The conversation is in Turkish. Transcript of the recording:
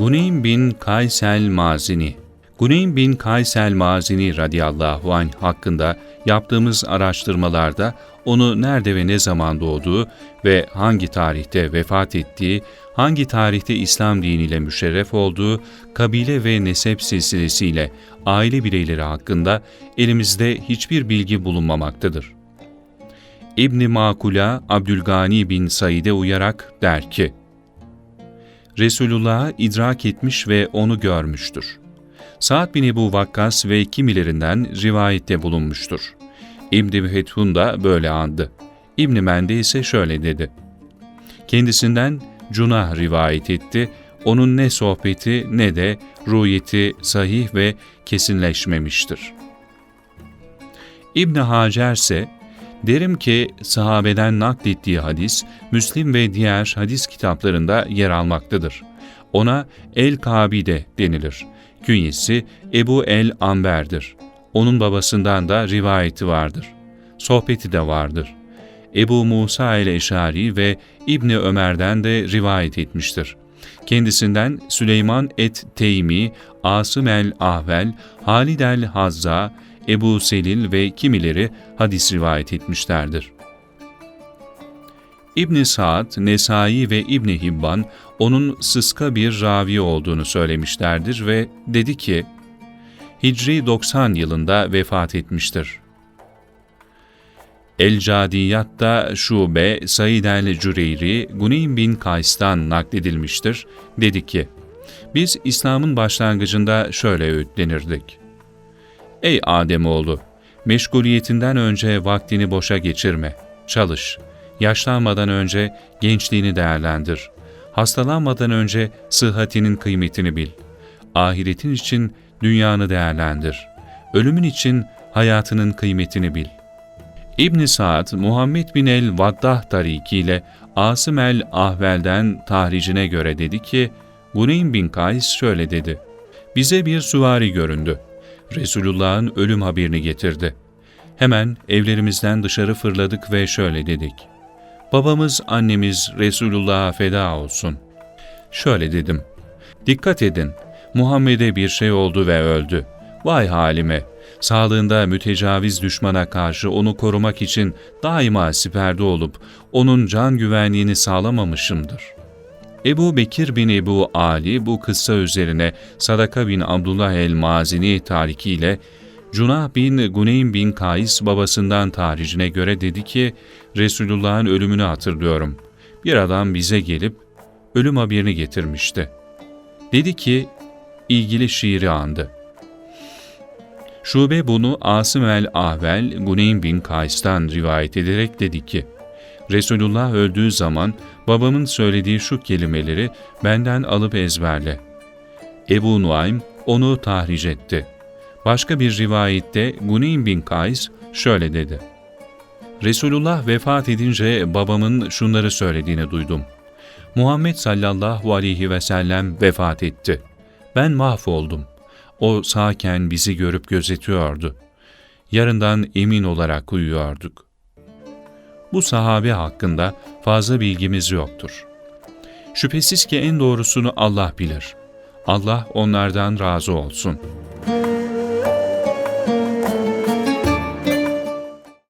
Guneym bin Kays el-Mazini Guneym bin Kays el-Mazini radıyallahu anh hakkında yaptığımız araştırmalarda onu nerede ve ne zaman doğduğu ve hangi tarihte vefat ettiği, hangi tarihte İslam diniyle müşerref olduğu, kabile ve nesep silsilesiyle aile bireyleri hakkında elimizde hiçbir bilgi bulunmamaktadır. İbn Makula Abdülgani bin Said'e uyarak der ki, Resulullah'ı idrak etmiş ve onu görmüştür. Sa'd bin Ebu Vakkas ve kimilerinden rivayette bulunmuştur. İbn-i Fethun da böyle andı. İbn-i Mende ise şöyle dedi. Kendisinden Cunah rivayet etti, onun ne sohbeti ne de ruyeti sahih ve kesinleşmemiştir. İbn Hacer ise derim ki sahabeden naklettiği hadis Müslim ve diğer hadis kitaplarında yer almaktadır. Ona El-Kabide denilir. Künyesi Ebu el-Amber'dir. Onun babasından da rivayeti vardır. Sohbeti de vardır. Ebu Musa el-Eşari ve İbni Ömer'den de rivayet etmiştir. Kendisinden Süleyman et-Teymi, Asım el-Ahvel, Halid el-Hazza, Ebu Selil ve kimileri hadis rivayet etmişlerdir. İbn Saad, Nesai ve İbn Hibban onun sıska bir ravi olduğunu söylemişlerdir ve dedi ki, Hicri 90 yılında vefat etmiştir. El-Cadiyat'ta Şube, Said el-Cüreyri, Guneym bin Kays'tan nakledilmiştir. Dedi ki, biz İslam'ın başlangıcında şöyle öğütlenirdik. Ey Ademoğlu! Meşguliyetinden önce vaktini boşa geçirme, çalış. Yaşlanmadan önce gençliğini değerlendir. Hastalanmadan önce sıhhatinin kıymetini bil. Ahiretin için dünyanı değerlendir. Ölümün için hayatının kıymetini bil. İbn Saad, Muhammed bin el-Vaddah tarikiyle Asım el-Ahvel'den tahricine göre dedi ki, Guneym bin Kays şöyle dedi. Bize bir süvari göründü. Resulullah'ın ölüm haberini getirdi. Hemen evlerimizden dışarı fırladık ve şöyle dedik. Babamız, annemiz Resulullah'a feda olsun. Şöyle dedim. Dikkat edin, Muhammed'e bir şey oldu ve öldü. Vay halime! Sağlığında mütecaviz düşmana karşı onu korumak için daima siperde olup onun can güvenliğini sağlamamışımdır. Ebu Bekir bin Ebu Ali bu kıssa üzerine Sadaka bin Abdullah el-Mazini tarikiyle Cunah bin Guneym bin Kays babasından tarihine göre dedi ki, Resulullah'ın ölümünü hatırlıyorum. Bir adam bize gelip ölüm haberini getirmişti. Dedi ki, ilgili şiiri andı. Şube bunu Asım el-Ahvel Guneym bin Kays'tan rivayet ederek dedi ki, Resulullah öldüğü zaman babamın söylediği şu kelimeleri benden alıp ezberle. Ebu Nuaym onu tahric etti. Başka bir rivayette Guneym bin Kays şöyle dedi. Resulullah vefat edince babamın şunları söylediğini duydum. Muhammed sallallahu aleyhi ve sellem vefat etti. Ben mahvoldum. O sağken bizi görüp gözetiyordu. Yarından emin olarak uyuyorduk. Bu sahabe hakkında fazla bilgimiz yoktur. Şüphesiz ki en doğrusunu Allah bilir. Allah onlardan razı olsun.''